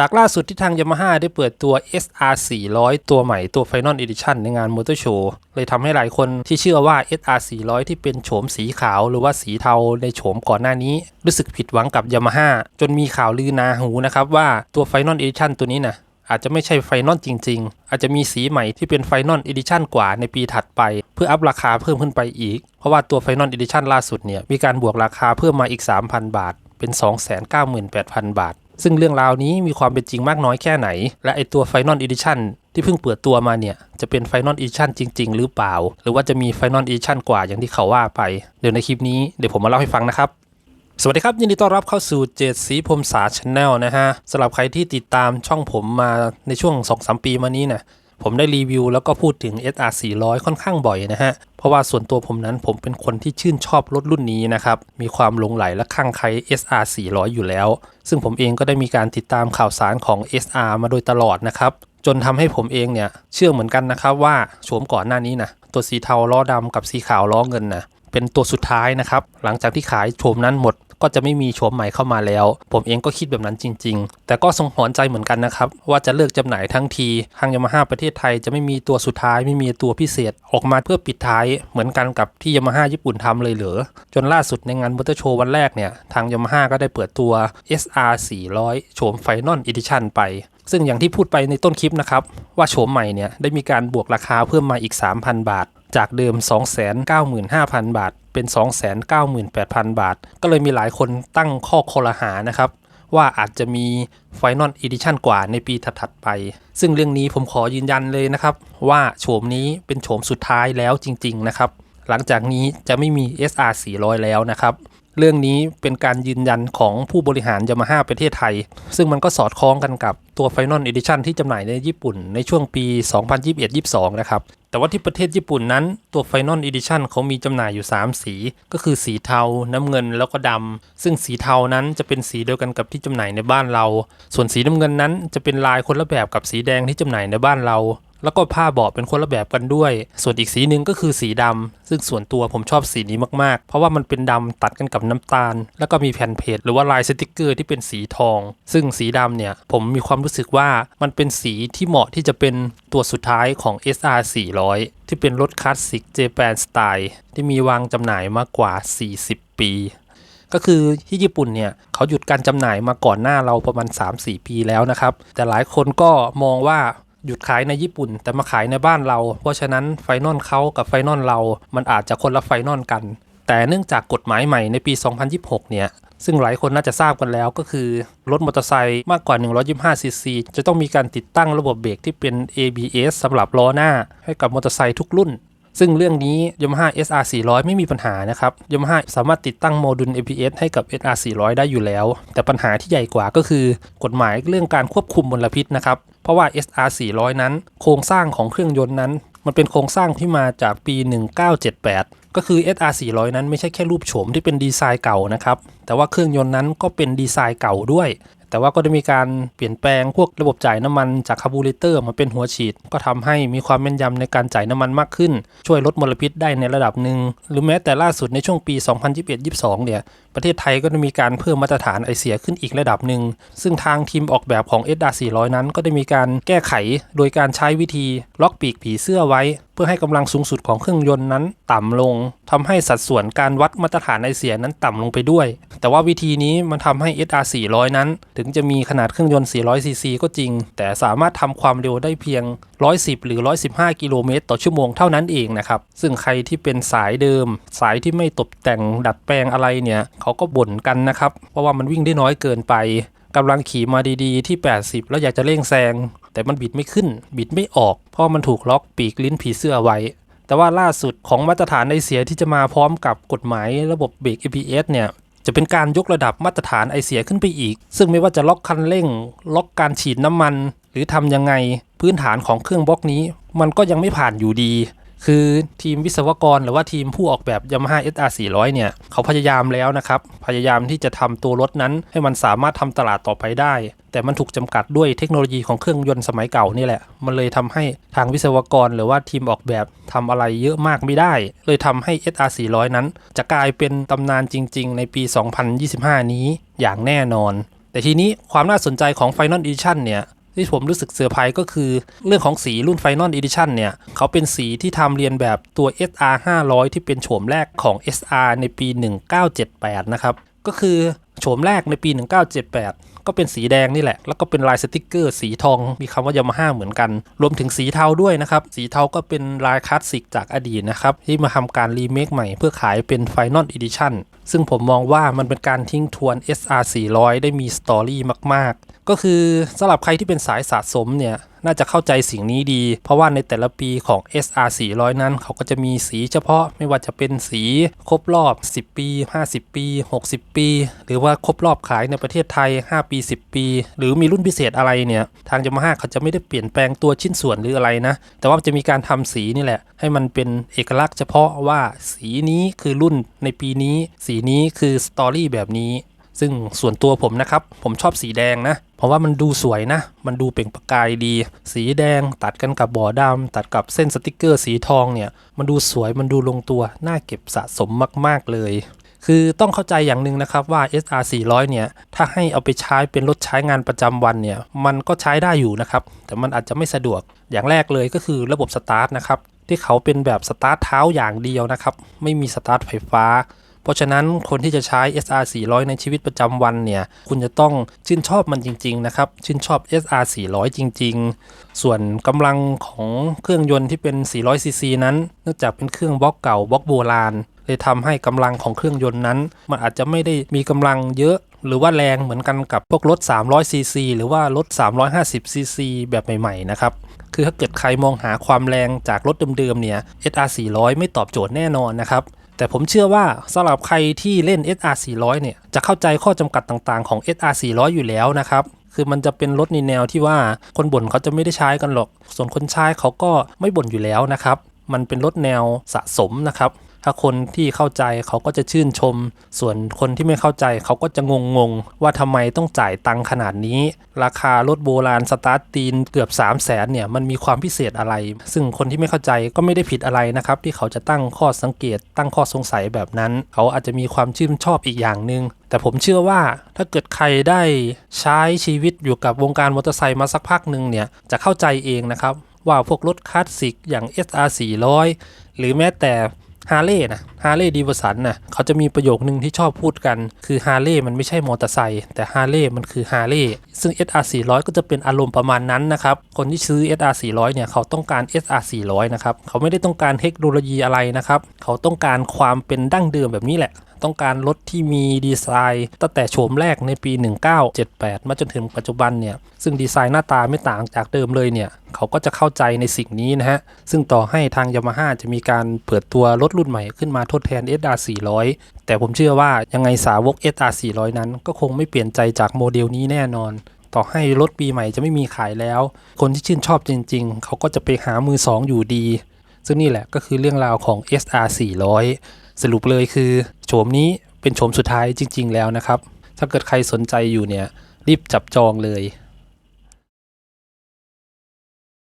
จากล่าสุดที่ทาง Yamaha ได้เปิดตัว SR 400ตัวใหม่ตัว Final Edition ในงาน Motor Show เลยทำให้หลายคนที่เชื่อว่า SR 400ที่เป็นโฉมสีขาวหรือว่าสีเทาในโฉมก่อนหน้านี้ รู้สึกผิดหวังกับ Yamaha จนมีข่าวลือนาหูนะครับว่าตัว Final Edition ตัวนี้นะอาจจะไม่ใช่ไฟนอลจริง ๆ อาจจะมีสีใหม่ที่เป็นไฟนอลเอดิชันกว่าในปีถัดไป เพื่ออัพราคาเพิ่มขึ้นไปอีก เพราะว่าตัวไฟนอลเอดิชันล่าสุดเนี่ย มีการบวกราคาเพิ่มมาอีก 3,000 บาท เป็น 298,000 บาท ซึ่งเรื่องราวนี้มีความเป็นจริงมากน้อยแค่ไหน และไอตัว Final Edition ที่เพิ่งเปิดตัวมาเนี่ย จะเป็น Final Edition จริง ๆ หรือเปล่า หรือว่าจะมี Final Edition กว่าอย่างที่เขาว่าไป เดี๋ยวในคลิปนี้เดี๋ยวผมมาเล่าให้ฟังนะครับสวัสดีครับ ยินดีต้อนรับเข้าสู่เจดสีพรมสาชแนลนะฮะสำหรับใครที่ติดตามช่องผมมาในช่วง 2-3 ปีมานี้นะ ผมได้รีวิวแล้วก็พูดถึง SR 400 ค่อนข้างบ่อยนะฮะ เพราะว่าส่วนตัวผมนั้นผมเป็นคนที่ชื่นชอบรถรุ่นนี้นะครับ มีความหลงไหลและคลั่งไคล้ SR 400 อยู่แล้ว ซึ่งผมเองก็ได้มีการติดตามข่าวสารของ SR มาโดยตลอดนะครับ จนทำให้ผมเองเนี่ยเชื่อเหมือนกันนะครับว่าโฉมก่อนหน้านี้นะตัวสีเทาล้อดำกับสีขาวล้อเงินนะ เป็นตัวสุดท้ายนะครับ หลังจากที่ขายโฉมนั้นหมดก็จะไม่มีโฉมใหม่เข้ามาแล้ว ผมเองก็คิดแบบนั้นจริง ๆ แต่ก็ทรงหอนใจเหมือนกันนะครับ ว่าจะเลิกจำหน่ายทั้งทีทางยามาฮ่าประเทศไทยจะไม่มีตัวสุดท้ายไม่มีตัวพิเศษ ออกมาเพื่อปิดท้ายเหมือนกันกับที่ยามาฮ่าญี่ปุ่นทำเลยเหรอจนล่าสุดในงานมอเตอร์โชว์วันแรกเนี่ย ทางยามาฮ่าก็ได้เปิดตัว SR 400โฉมไฟนอลอีดิชั่นไปซึ่งอย่างที่พูดไปในต้นคลิปนะครับ ว่าโฉมใหม่เนี่ยได้มีการบวกราคาเพิ่มมาอีก 3,000 บาท จากเดิม 295,000 บาท เป็น 298,000 บาท ก็เลยมีหลายคนตั้งข้อคอรหานะครับว่าอาจจะมี Final Edition กว่าในปีถัดๆไป ซึ่งเรื่องนี้ผมขอยืนยันเลยนะครับ ว่าโฉมนี้เป็นโฉมสุดท้ายแล้วจริง ๆ นะครับ หลังจากนี้จะไม่มี SR 400 แล้วนะครับ เรื่องนี้เป็นการยืนยันของผู้บริหารยามาฮ่าประเทศไทย ซึ่งมันก็สอดคล้องกันกับตัว Final Edition ที่จำหน่ายในญี่ปุ่นในช่วงปี 2021-22 นะครับ แต่ว่าที่ประเทศญี่ปุ่นนั้นตัว Final Edition เขามีจำหน่ายอยู่ 3 สี ก็คือสีเทา น้ำเงินแล้วก็ดำ ซึ่งสีเทานั้นจะเป็นสีเดียวกันกับที่จำหน่ายในบ้านเรา ส่วนสีน้ำเงินนั้นจะเป็นลายคนละแบบกับสีแดงที่จำหน่ายในบ้านเรา แล้วก็ผ้าเบาะเป็นคนละแบบกันด้วย ส่วนอีกสีหนึ่งก็คือสีดำซึ่งส่วนตัวผมชอบสีนี้มากๆ เพราะว่ามันเป็นดำตัดกันกับน้ำตาล แล้วก็มีแผ่นเพจหรือว่าลายสติกเกอร์ที่เป็นสีทอง ซึ่งสีดำเนี่ยผมมีความรู้สึกว่ามันเป็นสีที่เหมาะที่จะเป็นตัวสุดท้ายของ SR 400 ที่เป็นรถคลาสสิกเจแปนสไตล์ที่มีวางจำหน่ายมากกว่า 40 ปีก็คือที่ญี่ปุ่นเนี่ยเขาหยุดการจำหน่ายมาก่อนหน้าเราประมาณ 3-4 ปีแล้วนะครับ แต่หลายคนก็มองว่า หยุดขายในญี่ปุ่น แต่มาขายในบ้านเรา เพราะฉะนั้นไฟนอลเขากับไฟนอลเรา มันอาจจะคนละไฟนอลกัน แต่เนื่องจากกฎหมายใหม่ในปี 2026 เนี่ยซึ่งหลายคนน่าจะทราบกันแล้วก็คือ รถมอเตอร์ไซค์มากกว่า 125 ซีซี จะต้องมีการติดตั้งระบบเบรกที่เป็น ABS สำหรับล้อหน้าให้กับมอเตอร์ไซค์ทุกรุ่น ซึ่งเรื่องนี้ Yamaha SR 400 ไม่มีปัญหานะครับ Yamaha สามารถติดตั้งโมดูล ABS ให้กับ SR 400 ได้อยู่แล้ว แต่ปัญหาที่ใหญ่กว่าก็คือกฎหมายเรื่องการควบคุมมลพิษนะครับ เพราะว่า SR 400 นั้น โครงสร้างของเครื่องยนต์นั้น มันเป็นโครงสร้างที่มาจากปี 1978 ก็คือ SR 400 นั้นไม่ใช่แค่รูปโฉมที่เป็นดีไซน์เก่านะครับ แต่ว่าเครื่องยนต์นั้นก็เป็นดีไซน์เก่าด้วย แต่ว่าก็ได้มีการเปลี่ยนแปลงพวกระบบจ่ายน้ำมันจากคาร์บูเรเตอร์มาเป็นหัวฉีด ก็ทำให้มีความแม่นยำในการจ่ายน้ำมันมากขึ้น ช่วยลดมลพิษได้ในระดับหนึ่ง หรือแม้แต่ล่าสุดในช่วงปี 2021-22 เนี่ย ประเทศไทยก็ได้มีการเพิ่มมาตรฐานไอเสียขึ้นอีกระดับหนึ่ง ซึ่งทางทีมออกแบบของ SR 400 นั้น ก็ได้มีการแก้ไข โดยการใช้วิธีล็อกปีกผีเสื้อไว้ พื่อให้กำลังสูงสุดของเครื่องยนต์นั้นต่ำลงทำให้สัดส่วนการวัดมาตรฐานไอเสียนั้นต่ำลงไปด้วย แต่ว่าวิธีนี้มันทำให้ SR 400 นั้น ถึงจะมีขนาดเครื่องยนต์400ซีซีก็จริง แต่สามารถทำความเร็วได้เพียง 110 หรือ 115 กิโลเมตรต่อชั่วโมงเท่านั้นเองนะครับ ซึ่งใครที่เป็นสายเดิม สายที่ไม่ตกแต่งดัดแปลงอะไรเนี่ยเขาก็บ่นกันนะครับ เพราะว่ามันวิ่งได้น้อยเกินไปกำลังขี่มาดีๆที่ 80 แล้วอยากจะเร่งแซง แต่มันบิดไม่ขึ้น บิดไม่ออก เพราะมันถูกล็อกปีกลิ้นผีเสื้อไว้ แต่ว่าล่าสุดของมาตรฐานไอเสียที่จะมาพร้อมกับกฎหมายระบบเบรก ABS เนี่ยจะเป็นการยกระดับมาตรฐานไอเสียขึ้นไปอีก ซึ่งไม่ว่าจะล็อกคันเร่ง ล็อกการฉีดน้ำมัน หรือทำยังไง พื้นฐานของเครื่องบล็อกนี้ มันก็ยังไม่ผ่านอยู่ดี คือทีมวิศวกรหรือว่าทีมผู้ออกแบบ Yamaha SR 400 เนี่ย เขาพยายามแล้วนะครับ พยายามที่จะทำตัวรถนั้น ให้มันสามารถทำตลาดต่อไปได้ แต่มันถูกจำกัดด้วยเทคโนโลยีของเครื่องยนต์สมัยเก่านี่แหละ มันเลยทำให้ทางวิศวกรหรือว่าทีมออกแบบทำอะไรเยอะมากไม่ได้ เลยทำให้ SR 400 นั้น จะกลายเป็นตำนานจริง ๆ ในปี 2025 นี้อย่างแน่นอน แต่ทีนี้ความน่าสนใจของ Final Edition เนี่ย ที่ผมรู้สึกเซอร์ไพรส์ก็คือเรื่องของสีรุ่น Final Edition เนี่ย เขาเป็นสีที่ทำเรียนแบบตัว SR 500 ที่เป็นโฉมแรกของ SR ในปี 1978 นะครับ ก็คือโฉมแรกในปี 1978 ก็เป็นสีแดงนี่แหละ แล้วก็เป็นลายสติกเกอร์ สีทองมีคำว่ายามาฮ่าเหมือนกัน รวมถึงสีเทาด้วยนะครับ สีเทาก็เป็นลายคลาสสิกจากอดีตนะครับ ที่มาทำการรีเมคใหม่เพื่อขายเป็นไฟนอลอีดิชั่นซึ่งผมมองว่ามันเป็นการทิ้งทวน SR 400 ได้มีสตอรี่มาก ๆ ก็คือสำหรับใครที่เป็นสายสะสมเนี่ย น่าจะเข้าใจสิ่งนี้ดี เพราะว่าในแต่ละปีของ SR 400 นั้น เขาก็จะมีสีเฉพาะไม่ว่าจะเป็นสีครบรอบ 10 ปี 50 ปี 60 ปี หรือว่าครบรอบขายในประเทศไทย 5 ปี 10 ปี หรือมีรุ่นพิเศษอะไรเนี่ย ทางยามาฮ่าเขาจะไม่ได้เปลี่ยนแปลงตัวชิ้นส่วนหรืออะไรนะ แต่ว่าจะมีการทำสีนี่แหละ ให้มันเป็นเอกลักษณ์เฉพาะว่าสีนี้คือรุ่นในปีนี้ สีนี้คือสตอรี่แบบนี้ ซึ่งส่วนตัวผมนะครับ ผมชอบสีแดงนะ เพราะว่ามันดูสวยนะ มันดูเปล่งประกายดี สีแดงตัดกันกับบ่อดำตัดกับเส้นสติกเกอร์สีทองเนี่ย มันดูสวยมันดูลงตัว น่าเก็บสะสมมากๆเลย คือต้องเข้าใจอย่างหนึ่งนะครับว่า SR 400เนี่ย ถ้าให้เอาไปใช้เป็นรถใช้งานประจำวันเนี่ย มันก็ใช้ได้อยู่นะครับ แต่มันอาจจะไม่สะดวก อย่างแรกเลยก็คือระบบสตาร์ทนะครับ ที่เขาเป็นแบบสตาร์ทเท้าอย่างเดียวนะครับ ไม่มีสตาร์ทไฟฟ้า ราะฉะนั้นคนที่จะใช้ SR 400ในชีวิตประจำวันเนี่ย คุณจะต้องชื่นชอบมันจริง ๆ นะครับ ชื่นชอบ SR 400จริง ๆ ส่วนกำลังของเครื่องยนต์ที่เป็น 400ซีซีนั้น เนื่องจากเป็นเครื่องบล็อกเก่าบล็อกโบราณเลยทำให้กำลังของเครื่องยนต์นั้น มันอาจจะไม่ได้มีกำลังเยอะหรือว่าแรงเหมือนกันกับพวกรถ 300ซีซีหรือว่ารถ 350ซีซีแบบใหม่ ๆ นะครับ คือถ้าเกิดใครมองหาความแรงจากรถเดิมๆ เนี่ย SR 400 ไม่ตอบโจทย์แน่นอนนะครับ แต่ผมเชื่อว่าสำหรับใครที่เล่น SR 400เนี่ยจะเข้าใจข้อจำกัดต่างๆของ SR 400อยู่แล้วนะครับคือมันจะเป็นรถในแนวที่ว่าคนบ่นเขาจะไม่ได้ใช้กันหรอก ส่วนคนใช้เขาก็ไม่บ่นอยู่แล้วนะครับ มันเป็นรถแนวสะสมนะครับ ถ้าคนที่เข้าใจเขาก็จะชื่นชม ส่วนคนที่ไม่เข้าใจเขาก็จะงงงว่าทำไมต้องจ่ายตังค์ขนาดนี้ ราคารถโบราณสตาร์ทตีนเกือบ 3 0 0แสนเนี่ยมันมีความพิเศษอะไร ซึ่งคนที่ไม่เข้าใจก็ไม่ได้ผิดอะไรนะครับที่เขาจะตั้งข้อสังเกต ตั้งข้อสงสัยแบบนั้น เขาอาจจะมีความชื่นชอบอีกอย่างหนึ่งแต่ผมเชื่อว่าถ้าเกิดใครได้ใช้ชีวิตอยู่กับวงการมอเตอร์ไซค์มาสักพักหนึ่งเนี่ยจะเข้าใจเองนะครับว่าพวกรถคลาสสิกอย่าง SR 400หรือแม้แต่ ฮาร์เลย์นะฮาร์เลย์ดีวสันนะเขาจะมีประโยคนึงที่ชอบพูดกัน คือฮาร์เลย์มันไม่ใช่มอเตอร์ไซค์แต่ฮาร์เลย์มันคือฮาร์เลย์ซึ่ง SR 400ก็จะเป็นอารมณ์ประมาณนั้นนะครับ คนที่ซื้อ SR 400เนี่ยเขาต้องการ SR 400นะครับเขาไม่ได้ต้องการเทคโนโลยีอะไรนะครับเขาต้องการความเป็นดั้งเดิมแบบนี้แหละต้องการรถที่มีดีไซน์ตั้งแต่โฉมแรกในปี 1978 มาจนถึงปัจจุบันเนี่ย ซึ่งดีไซน์หน้าตาไม่ต่างจากเดิมเลยเนี่ย เขาก็จะเข้าใจในสิ่งนี้นะฮะ ซึ่งต่อให้ทางยามาฮ่าจะมีการเปิดตัวรถรุ่นใหม่ขึ้นมาทดแทน SR 400แต่ผมเชื่อว่ายังไงสาวก SR 400นั้น ก็คงไม่เปลี่ยนใจจากโมเดลนี้แน่นอน ต่อให้รถปีใหม่จะไม่มีขายแล้ว คนที่ชื่นชอบจริง ๆ เขาก็จะไปหามือสองอยู่ดี ซึ่งนี่แหละก็คือเรื่องราวของ SR 400สรุปเลยคือโฉมนี้เป็นโฉมสุดท้ายจริง ๆ แล้วนะครับถ้าเกิดใครสนใจอยู่เนี่ยรีบจับจองเลย